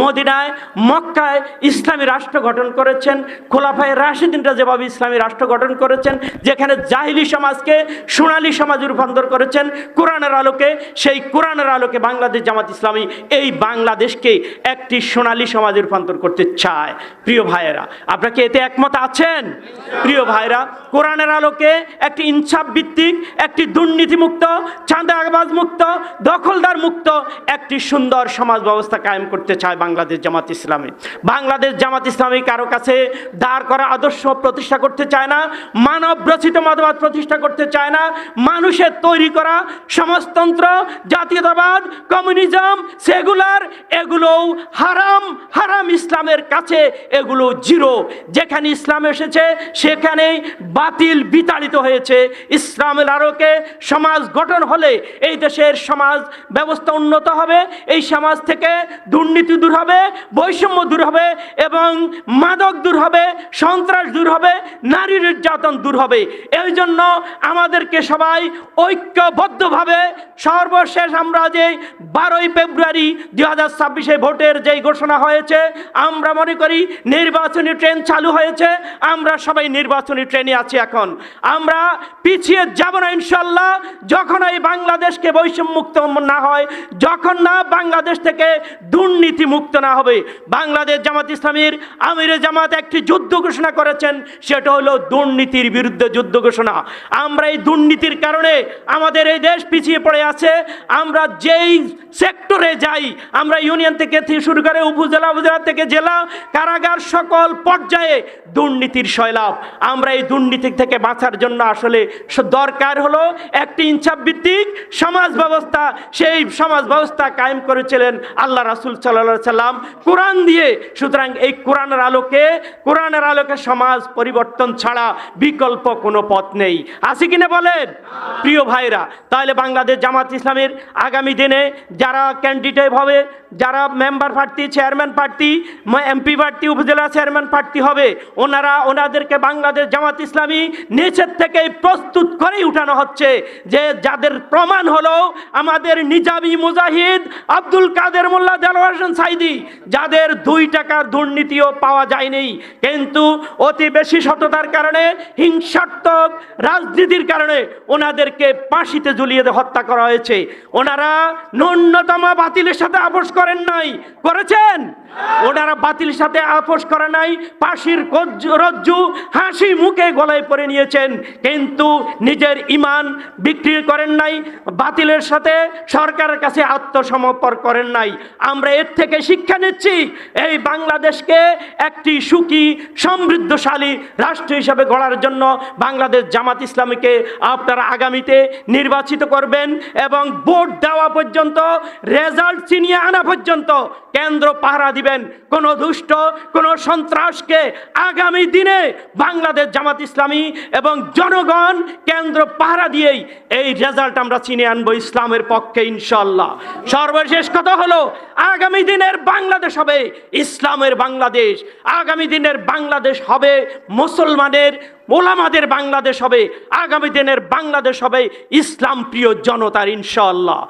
মদিনায়, মক্কায় ইসলামী রাষ্ট্র গঠন করেছেন। খোলাফায় রাশিদিনরা যেভাবে ইসলামী রাষ্ট্র গঠন করেছেন, যেখানে জাহিলি সমাজকে সোনালী সমাজে রূপান্তর করেছেন, কোরআনের আলোকে, সেই কোরআনের আলোকে বাংলাদেশ জামাত ইসলামী এই বাংলাদেশকে একটি সোনালী সমাজে রূপান্তর করতে চায়। প্রিয় ভাইয়েরা, আপনারা কি এতে একমত আছেন? প্রিয় ভাইরা কোরআনের আলোকে একটি ইনসাফ ভিত্তিক, একটি দুর্নীতিমুক্ত চাঁদাবাজ মুক্ত দখলদার মুক্ত একটি সুন্দর সমাজ ব্যবস্থা কায়েম করতে চায় বাংলাদেশ জামাত ইসলামী। বাংলাদেশ জামাত ইসলামী কারও কাছে দাঁড় করা আদর্শ প্রতিষ্ঠা করতে চায় না, মানব রচিত মতবাদ প্রতিষ্ঠা করতে চায় না, মানুষের তৈরি করা সমাজতন্ত্র, জাতীয়তাবাদ, কমিউনিজম, সেগুলার, এগুলোও হারাম হারাম ইসলামের কাছে এগুলো জিরো। যেখানে ইসলাম এসেছে, সেখানেই বাতিল বিতাড়িত হয়েছে। ইসলামের আলোকে সমাজ গঠন হলে এই দেশের সমাজ ব্যবস্থা উন্নত হবে। এই সমাজ থেকে দুর্নীতি দূর হবে, বৈষম্য দূর হবে এবং মাদক দূর হবে, সন্ত্রাস দূর হবে, নারী নির্যাতন দূর হবে। এই জন্য আমাদেরকে সবাই ঐক্যবদ্ধভাবে সর্বশেষ আমরা যে বারোই ফেব্রুয়ারি দুই হাজার ছাব্বিশে ভোটের যেই ঘোষণা হয়েছে, আমরা মনে করি নির্বাচনী ট্রেন চালু হয়েছে, আমরা সবাই নির্বাচনী ট্রেনে আছি এখন। আমরা পিছিয়ে যাব না ইনশাল্লাহ যখন এই বাংলাদেশকে বৈষম্যমুক্ত না হয়, যখন না বাংলাদেশ থেকে দুর্নীতি মুক্ত না হবে। বাংলাদেশ জামাত ইসলামীর আমিরে জামাত একটি যুদ্ধ ঘোষণা করেছেন, সেটা হলো দুর্নীতির বিরুদ্ধে যুদ্ধ ঘোষণা। আমরা এই দুর্নীতির কারণে আমাদের এই দেশ পিছিয়ে পড়ে আছে, আমরা যেই সেক্টরে যাই, আমরা ইউনিয়ন থেকে শুরু করে উপজেলা উপজেলা থেকে জেলা, কারাগার সকল পর্যায়ে দুর্নীতির সয়লাভ আমরা এই দুর্নীতি থেকে বাঁচার জন্য আসলে দরকার হলো একটি ইনসাফ ভিত্তিক সমাজ ব্যবস্থা। সেই সমাজ ব্যবস্থা কায়েম করেছিলেন আল্লাহ রাসুল সাল্লাহ সাল্লাম কোরআন দিয়ে। সুতরাং এই কোরআনের আলোকে কোরআনের আলোকে সমাজ পরিবর্তন ছাড়া বিকল্প কোনো পথ নেই। আছে কিনা বলেন? প্রিয় ভাইরা তাহলে বাংলাদেশ জামাত ইসলামের আগামী দিনে যারা ক্যান্ডিডেট হবে যারা মেম্বার প্রার্থী চেয়ারম্যান প্রার্থী এমপি প্রার্থী উপজেলা চেয়ারম্যান প্রার্থী হবে ওনারা ওনাদেরকে বাংলাদেশ জামাত ইসলামী নিচের থেকেই প্রস্তুত করেই উঠানো হচ্ছে যে যাদের প্রমাণ হলো আমাদের নিজামী মুজাহিদ আব্দুল কাদের মোল্লা দেলোয়ার হোসেন সাইদি যাদের দুই টাকার দুর্নীতিও পাওয়া যায়নি। কিন্তু অতি বেশি সততার কারণে হিংসাত্মক রাজনীতির কারণে ওনাদেরকে ফাঁসিতে ঝুলিয়ে হত্যা করা হয়েছে। ওনারা ন্যূনতম বাতিলের সাথে আপোষ করেন নাই। করেছেন? ওনারা বাতিলের সাথে আপোষ করে নাই কজ্জু- রজ্জু হাসি মুখে গলায় পরে নিয়েছেন। কিন্তু নিজের ইমান বিক্রি করেন নাই বাতিলের সাথে সরকারের কাছে আত্মসমর্পণ করেন নাই। আমরা এর থেকে শিক্ষা নিচ্ছি, এই বাংলাদেশকে একটি সুখী, সমৃদ্ধশালী রাষ্ট্র হিসাবে গড়ার জন্য বাংলাদেশ জামাত ইসলামীকে আপনারা আগামীতে নির্বাচিত করবেন এবং ভোট দেওয়া পর্যন্ত, রেজাল্ট চিনিয়ে আনা পর্যন্ত কেন্দ্র পাহারা দিবেন। কোন দুষ্ট, কোন সন্ত্রাসকে আগামী দিনে বাংলাদেশ জামাত ইসলামী এবং জনগণ কেন্দ্র পাহারা দিয়েই এই রেজাল্ট আমরা চিনে আনব ইসলামের পক্ষে ইনশাল্লাহ সর্বশেষ কথা হলো, আগামী দিনের বাংলাদেশ হবে, ইসলামের বাংলাদেশ। আগামী দিনের বাংলাদেশ হবে, মুসলমানের ওলামাদের বাংলাদেশ হবে। আগামী দিনের বাংলাদেশ হবে ইসলাম প্রিয় জনতার ইনশাল্লাহ